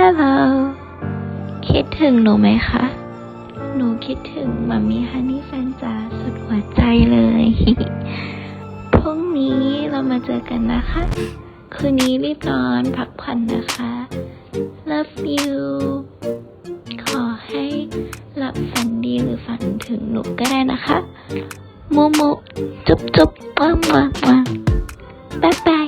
Hello คิดถึงหนูไหมคะ หนูคิดถึงมัมมี่ฮันนี่แฟนจ๋าสุดหัวใจเลย พรุ่งนี้เรามาเจอกันนะคะ คืนนี้รีบนอนพักผ่อนนะคะ Love you ขอให้หลับฝันดีหรือฝันถึงหนูก็ได้นะคะมูมูจุ๊บจุ๊บว้าวว้ามว้าบ๊ายบาย